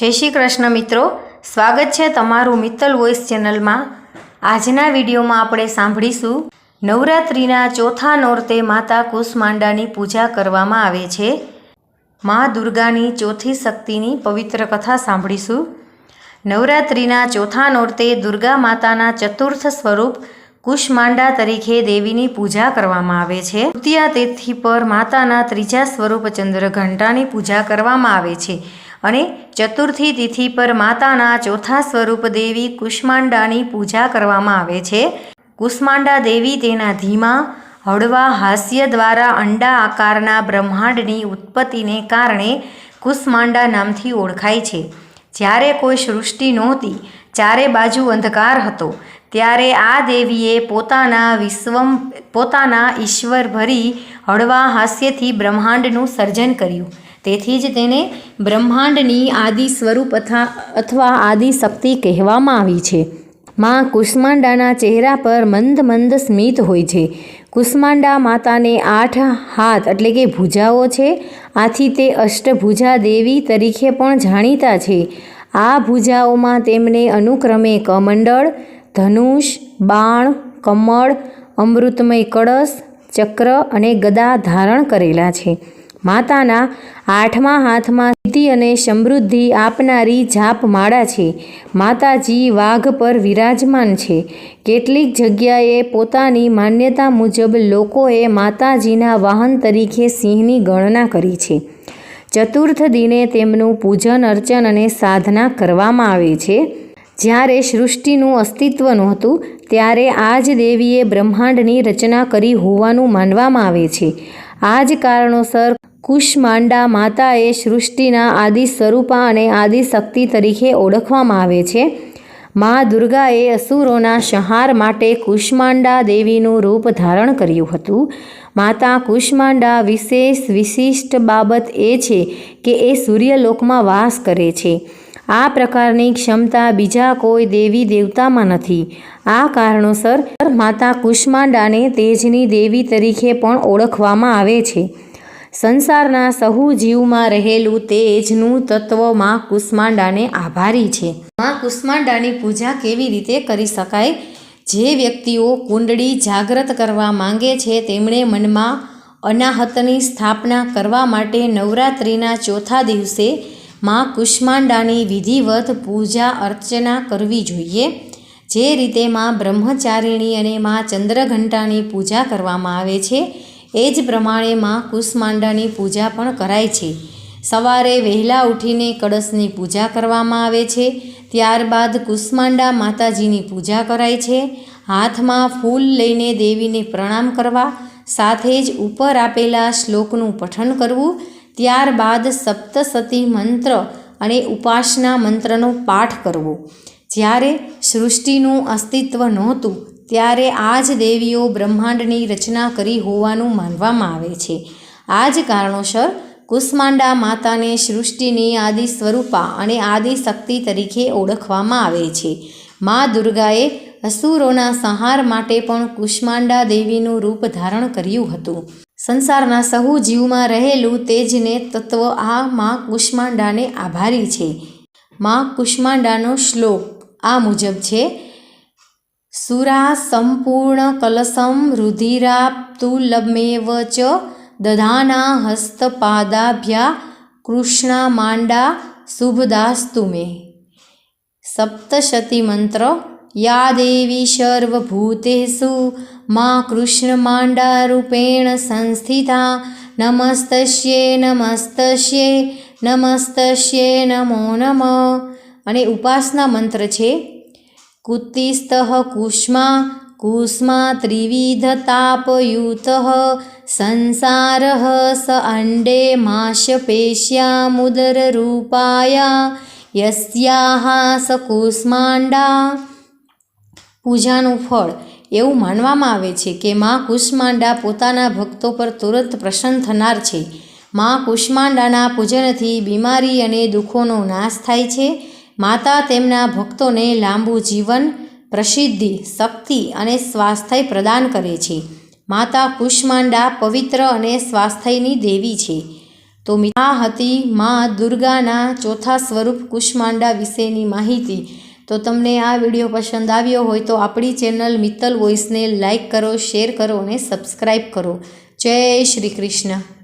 જય શ્રી કૃષ્ણ મિત્રો. સ્વાગત છે તમારું મિત્તલ વોઇસ ચેનલમાં. આજના વિડીયોમાં આપણે સાંભળીશું. નવરાત્રિના ચોથા નોરતે માતા કુસમાંડાની પૂજા કરવામાં આવે છે. મા દુર્ગાની ચોથી શક્તિની પવિત્ર કથા સાંભળીશું. નવરાત્રિના ચોથા નોરતે દુર્ગા માતાના ચતુર્થ સ્વરૂપ કુશમાંડા તરીકે દેવીની પૂજા કરવામાં આવે છે. તૃતીયા તિથિ પર માતાના ત્રીજા સ્વરૂપ ચંદ્રઘંટાની પૂજા કરવામાં આવે છે. અને ચતુર્થી તિથિ પર માતાના ચોથા સ્વરૂપ દેવી કુષ્માંડાની પૂજા કરવામાં આવે છે. કુષ્માંડા દેવી તેના ધીમા, હળવા હાસ્ય દ્વારા અંડા આકારના બ્રહ્માંડની ઉત્પત્તિને કારણે કુષ્માંડા નામથી ઓળખાય છે. જ્યારે કોઈ સૃષ્ટિ નહોતી, ચારે બાજુ અંધકાર હતો, ત્યારે આ દેવીએ પોતાના વિશ્વમ, પોતાના ઈશ્વર ભરી હળવા હાસ્યથી બ્રહ્માંડનું સર્જન કર્યું. તેથી જ તેને બ્રહ્માંડની આદિ સ્વરૂપ અથવા આદિ શક્તિ કહેવામાં આવી છે. માં કુષ્માંડાના ચહેરા પર મંદ મંદ સ્મિત હોય છે. કુષ્માંડા માતાને આઠ હાથ એટલે કે ભુજાઓ છે. આથી તે અષ્ટભુજા દેવી તરીકે પણ જાણીતા છે. આ ભુજાઓમાં તેમને અનુક્રમે કમંડળ, ધનુષ, બાણ, કમળ, અમૃતમય કળશ, ચક્ર અને ગદા ધારણ કરેલા છે. માતાના આઠમા હાથમાં સ્થિતિ અને સમૃદ્ધિ આપનારી જાપ માળા છે. માતાજી વાઘ પર વિરાજમાન છે. કેટલીક જગ્યાએ પોતાની માન્યતા મુજબ લોકોએ માતાજીના વાહન તરીકે સિંહની ગણના કરી છે. ચતુર્થ દિને તેમનું પૂજન, અર્ચન અને સાધના કરવામાં આવે છે. જ્યારે સૃષ્ટિનું અસ્તિત્વ નહોતું, ત્યારે આ જ દેવીએ બ્રહ્માંડની રચના કરી હોવાનું માનવામાં આવે છે. આ જ કારણોસર કુશમાંડા માતાએ સૃષ્ટિના આદિ સ્વરૂપા અને આદિ શક્તિ તરીકે ઓળખવામાં આવે છે. મા દુર્ગાએ અસુરોના સંહાર માટે કુષ્માંડા દેવીનું રૂપ ધારણ કર્યું હતું. માતા કુષ્માંડા વિશેષ વિશિષ્ટ બાબત એ છે કે એ સૂર્યલોકમાં વાસ કરે છે. આ પ્રકારની ક્ષમતા બીજા કોઈ દેવી દેવતામાં નથી. આ કારણોસર માતા કુષ્માંડાને તેજની દેવી તરીકે પણ ઓળખવામાં આવે છે. સંસારના સહુ જીવમાં રહેલું તેજનું તત્વમાં કુષ્માંડાને આભારી છે. માં કુષ્માંડાની પૂજા કેવી રીતે કરી શકાય? જે વ્યક્તિઓ કુંડળી જાગ્રત કરવા માંગે છે, તેમણે મનમાં અનાહતની સ્થાપના કરવા માટે નવરાત્રિના ચોથા દિવસે માં કુષ્માંડાની વિધિવત પૂજા અર્ચના કરવી જોઈએ. જે રીતે માં બ્રહ્મચારિણી અને માં ચંદ્રઘંટાની પૂજા કરવામાં આવે છે એ જ પ્રમાણે માં કુષ્માંડાની પૂજા પણ કરાય છે. સવારે વહેલા ઉઠીને કળશની પૂજા કરવામાં આવે છે. ત્યારબાદ કુષ્માંડા માતાજીની પૂજા કરાય છે. હાથમાં ફૂલ લઈને દેવીને પ્રણામ કરવા, સાથે જ ઉપર આપેલા શ્લોકનું પઠન કરવું, ત્યારબાદ સપ્તસતી મંત્ર અને ઉપાસના મંત્રનો પાઠ કરવો. જ્યારે સૃષ્ટિનું અસ્તિત્વ નહોતું ત્યારે આ જ દેવીઓ બ્રહ્માંડની રચના કરી હોવાનું માનવામાં આવે છે. આ જ કારણોસર કુષ્માંડા માતાને સૃષ્ટિની આદિ સ્વરૂપા અને આદિ શક્તિ તરીકે ઓળખવામાં આવે છે. મા દુર્ગાએ અસુરોના સંહાર માટે પણ કુષ્માંડા દેવીનું રૂપ ધારણ કર્યું હતું. સંસારના સહુ જીવમાં રહેલું તેજને તત્વ આ મા કુષ્માંડાને આભારી છે. મા કુષ્માંડાનો શ્લોક આ મુજબ છે સુરા સંપૂર્ણ કલસમ રુધિરાપ્તુલમેવ ચ દધાના હસ્તપાદાભ્યા કૃષ્ણા માંડા શુભદાસ્તુ મે. સપ્તશતી મંત્ર, યા દેવી સર્વભૂતેષુ, મા કૃષ્ણમાંડારૂપેણ સંસ્થિતા, નમસ્તસ્યે નમસ્તસ્યે નમસ્તસ્યે નમો નમ. અને ઉપાસના મંત્ર છે કુતિસ્તઃ કુષ્મા કુષ્મા ત્રિવિધતાપયુત, સંસાર સ અંડે માશપેશ્યામુદરરૂપાયા યસ્યાહ સ કુષ્માંડા. પૂજાનું ફળ. એવું માનવામાં આવે છે કે મા કુષ્માંડા પોતાના ભક્તો પર તુરંત પ્રસન્ન થનાર છે. માં કુષ્માંડાના પૂજનથી બીમારી અને દુઃખોનો નાશ થાય છે. માતા તેમના ભક્તોને લાંબુ જીવન, પ્રસિદ્ધિ, શક્તિ અને સ્વાસ્થ્ય પ્રદાન કરે છે. માતા કુષ્માંડા પવિત્ર અને સ્વાસ્થ્યની દેવી છે. તો આ હતી મા દુર્ગાના ચોથા સ્વરૂપ કુષ્માંડા વિશેની માહિતી. તો તમને આ વીડિયો પસંદ આવ્યો હોય તો આપણી ચેનલ મિત્તલ વોઇસને લાઇક કરો, શેર કરો અને સબસ્ક્રાઈબ કરો. જય શ્રી કૃષ્ણ.